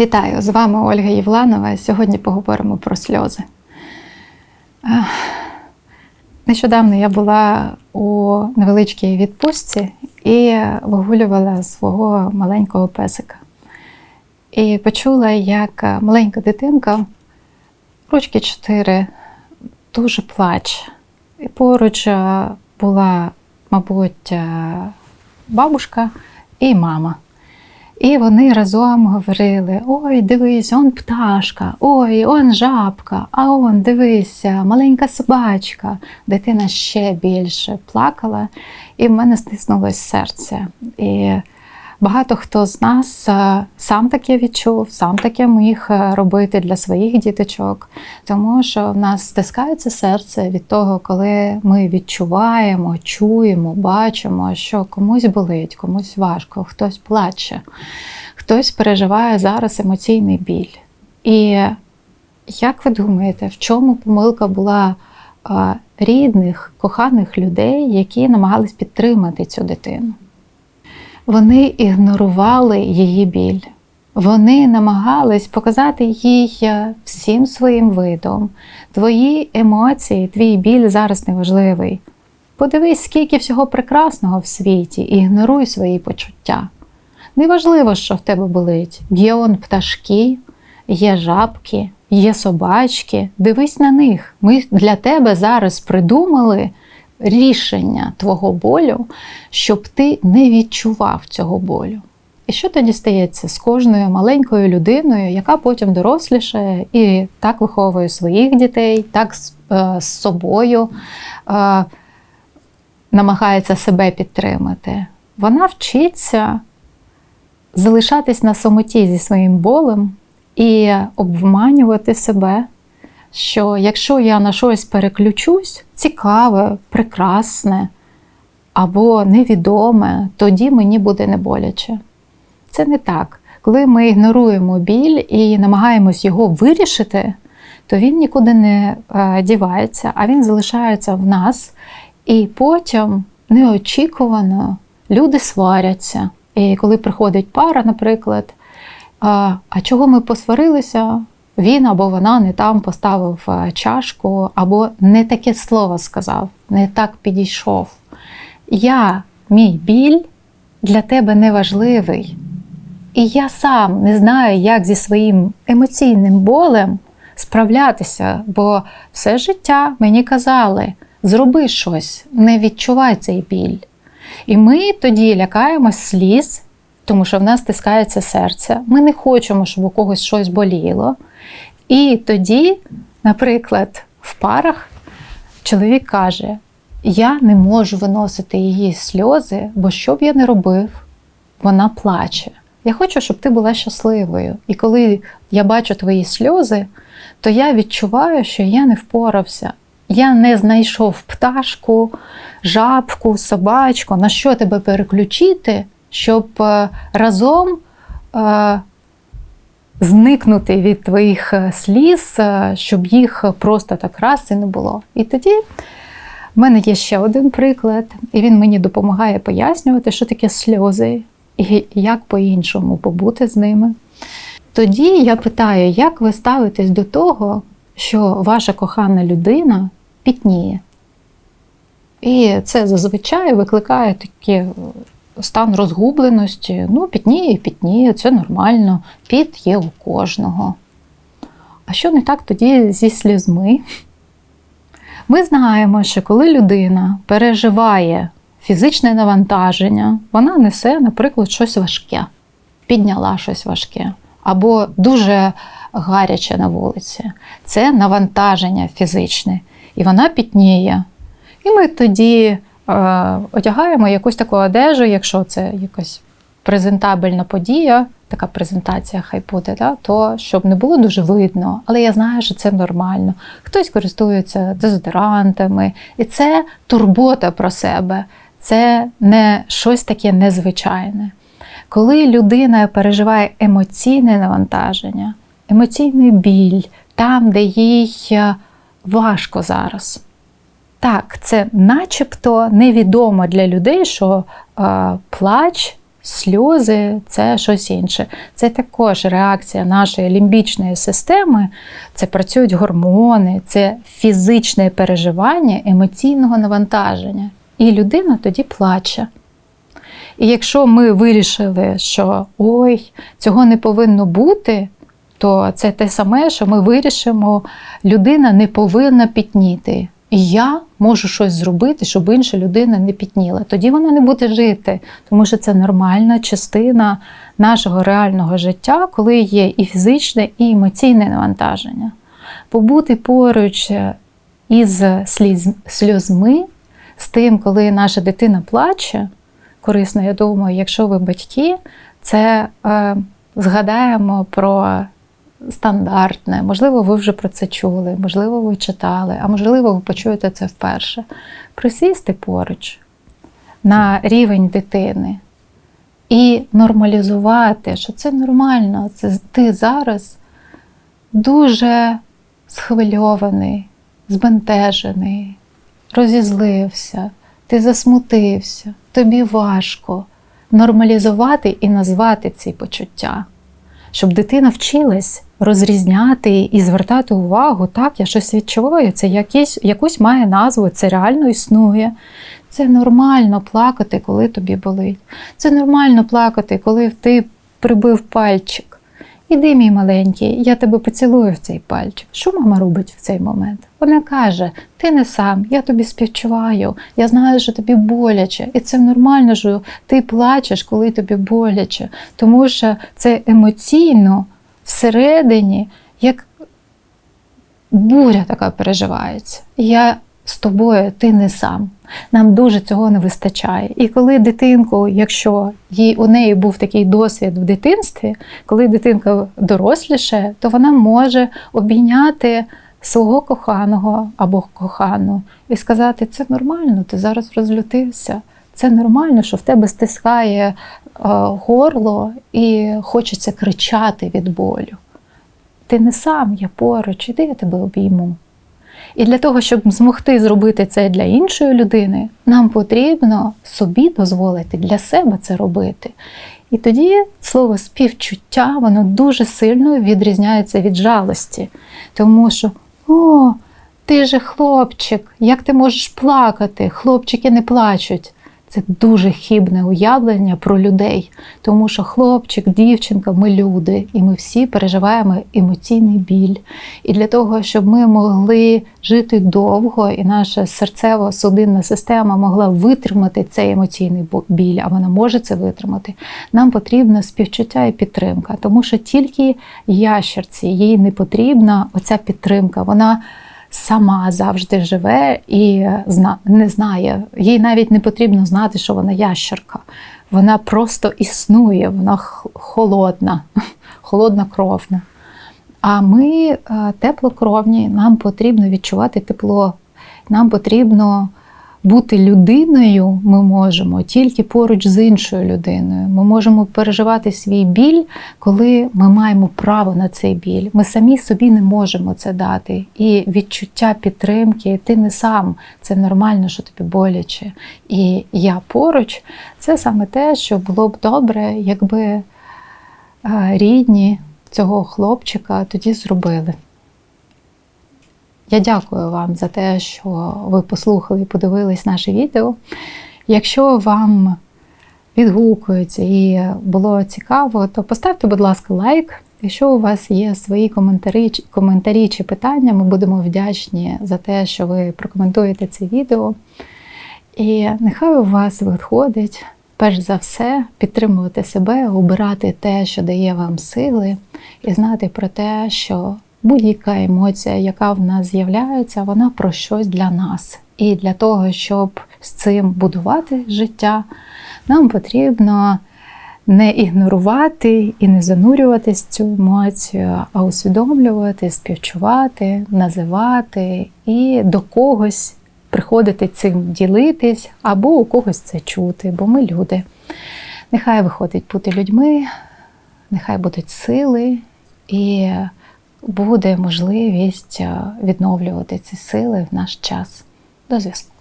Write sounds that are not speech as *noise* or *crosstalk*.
Вітаю! З вами Ольга Євланова. Сьогодні поговоримо про сльози. Нещодавно я була у невеличкій відпустці і вигулювала свого маленького песика. І почула, як маленька дитинка, ручки чотири, дуже плаче. І поруч е, була, мабуть, е, бабушка і мама. І вони разом говорили: Ой, дивись, он пташка, ой, он жабка, а он дивися, маленька собачка. Дитина ще більше плакала, і в мене стиснулось серце. І багато хто з нас е, сам таке відчув, сам таке міг е, робити для своїх діточок, тому що в нас стискається серце від того, коли ми відчуваємо, чуємо, бачимо, що комусь болить, комусь важко, хтось плаче, хтось переживає зараз емоційний біль. І як ви думаєте, в чому помилка була е, рідних, коханих людей, які намагались підтримати цю дитину? Вони ігнорували її біль. Вони намагались показати їй е, всім своїм видом. Твої емоції, твій біль зараз неважливий. Подивись, скільки всього прекрасного в світі, і ігноруй свої почуття. Неважливо, що в тебе болить. Є он пташки, є жабки, є собачки. Дивись на них. Ми для тебе зараз придумали рішення твого болю, щоб ти не відчував цього болю. І що тоді стається з кожною маленькою людиною, яка потім дорослішає і так виховує своїх дітей, так з, е, з собою е, намагається себе підтримати? Вона вчиться залишатись на самоті зі своїм болем і обманювати себе що якщо я на щось переключусь, цікаве, прекрасне або невідоме, тоді мені буде не боляче. Це не так. Коли ми ігноруємо біль і намагаємось його вирішити, то він нікуди не е, дівається, а він залишається в нас. І потім неочікувано люди сваряться. І коли приходить пара, наприклад, а чого ми посварилися? Він або вона не там поставив е, чашку, або не таке слово сказав, не так підійшов. Я, мій біль для тебе не важливий. І я сам не знаю, як зі своїм емоційним болем справлятися, бо все життя мені казали: зроби щось, не відчувай цей біль. І ми тоді лякаємось сліз, тому що в нас стискається серце. Ми не хочемо, щоб у когось щось боліло. І тоді, наприклад, в парах чоловік каже: Я не можу виносити її сльози, бо що б я не робив, вона плаче. Я хочу, щоб ти була щасливою. І коли я бачу твої сльози, то я відчуваю, що я не впорався. Я не знайшов пташку, жабку, собачку, на що тебе переключити, щоб е, разом е, зникнути від твоїх е, сліз, е, щоб їх просто так раз і не було. І тоді в мене є ще один приклад, і він мені допомагає пояснювати, що таке сльози і як по-іншому побути з ними. Тоді я питаю, як ви ставитесь до того, що ваша кохана людина пітніє? І це зазвичай викликає такі стан розгубленості. Ну, пітніє пітніє, це нормально, піт є у кожного. А що не так тоді зі слізьми? Ми знаємо, що коли людина переживає фізичне навантаження, вона несе, наприклад, щось важке, підняла щось важке, або дуже гаряче на вулиці. Це навантаження фізичне. І вона пітніє. І ми тоді одягаємо якусь таку одежу, якщо це якась презентабельна подія, така презентація хай буде, да, то щоб не було дуже видно. Але я знаю, що це нормально. Хтось користується дезодорантами, і це турбота про себе, це не щось таке незвичайне. Коли людина переживає емоційне навантаження, емоційний біль там, де їй е, важко зараз. Так, це начебто невідомо для людей, що е, плач сльози це щось інше. Це також реакція нашої лімбічної системи, це працюють гормони, це фізичне переживання емоційного навантаження. І людина тоді плаче. І якщо ми вирішили, що ой, цього не повинно бути, то це те саме, що ми вирішимо, людина не повинна пітніти. І я можу щось зробити, щоб інша людина не пітніла. Тоді вона не буде жити, тому що це нормальна частина нашого реального життя, коли є і фізичне, і емоційне навантаження. Побути поруч із сльозми, з тим, коли наша дитина плаче, корисно, я думаю, якщо ви батьки, це е, згадаємо про стандартне. Можливо, ви вже про це чули, можливо, ви читали, а можливо, ви почуєте це вперше. Присісти поруч на рівень дитини і нормалізувати, що це нормально, це ти зараз дуже схвильований, збентежений, розізлився, ти засмутився, тобі важко нормалізувати і назвати ці почуття, щоб дитина вчилась розрізняти і звертати увагу, так, я щось відчуваю, це якісь, якусь має назву, це реально існує. Це нормально плакати, коли тобі болить. Це нормально плакати, коли ти прибив пальчик. Іди, мій маленький, я тебе поцілую в цей пальчик. Що мама робить в цей момент? Вона каже: ти не сам, я тобі співчуваю, я знаю, що тобі боляче, і це нормально, що ти плачеш, коли тобі боляче, тому що це емоційно всередині, як буря така переживається. Я з тобою, ти не сам. Нам дуже цього не вистачає. І коли дитинку, якщо їй у неї був такий досвід в дитинстві, коли дитинка доросліше, то вона може обійняти свого коханого або кохану і сказати: це нормально, ти зараз розлютився. Це нормально, що в тебе стискає е, горло і хочеться кричати від болю. Ти не сам, я поруч, іди я тебе обійму. І для того, щоб змогти зробити це для іншої людини, нам потрібно собі дозволити для себе це робити. І тоді слово співчуття воно дуже сильно відрізняється від жалості. Тому що, о, ти же хлопчик, як ти можеш плакати? Хлопчики не плачуть. Це дуже хібне уявлення про людей, тому що хлопчик, дівчинка, ми люди, і ми всі переживаємо емоційний біль. І для того, щоб ми могли жити довго, і наша серцево-судинна система могла витримати цей емоційний біль, а вона може це витримати, нам потрібна співчуття і підтримка, тому що тільки ящерці їй не потрібна оця підтримка. Вона сама завжди живе і не знає. Їй навіть не потрібно знати, що вона ящерка. Вона просто існує, вона холодна, *laughs* холодна кровна. А ми е, теплокровні, нам потрібно відчувати тепло, нам потрібно бути людиною ми можемо тільки поруч з іншою людиною. Ми можемо переживати свій біль, коли ми маємо право на цей біль. Ми самі собі не можемо це дати. І відчуття підтримки, ти не сам, це нормально, що тобі боляче. І я поруч це саме те, що було б добре, якби е, рідні цього хлопчика тоді зробили. Я дякую вам за те, що ви послухали і подивились наше відео. Якщо вам відгукується і було цікаво, то поставте, будь ласка, лайк. Якщо у вас є свої коментарі коментарі чи питання, ми будемо вдячні за те, що ви прокоментуєте це відео. І нехай у вас виходить, перш за все, підтримувати себе, обирати те, що дає вам сили, і знати про те, що будь-яка емоція, яка в нас з'являється, вона про щось для нас. І для того, щоб з цим будувати життя, нам потрібно не ігнорувати і не занурюватись цю емоцію, а усвідомлювати, співчувати, називати і до когось приходити цим ділитись, або у когось це чути, бо ми люди. Нехай виходить бути людьми, нехай будуть сили і буде можливість е, відновлювати ці сили в наш час. До зв'язку.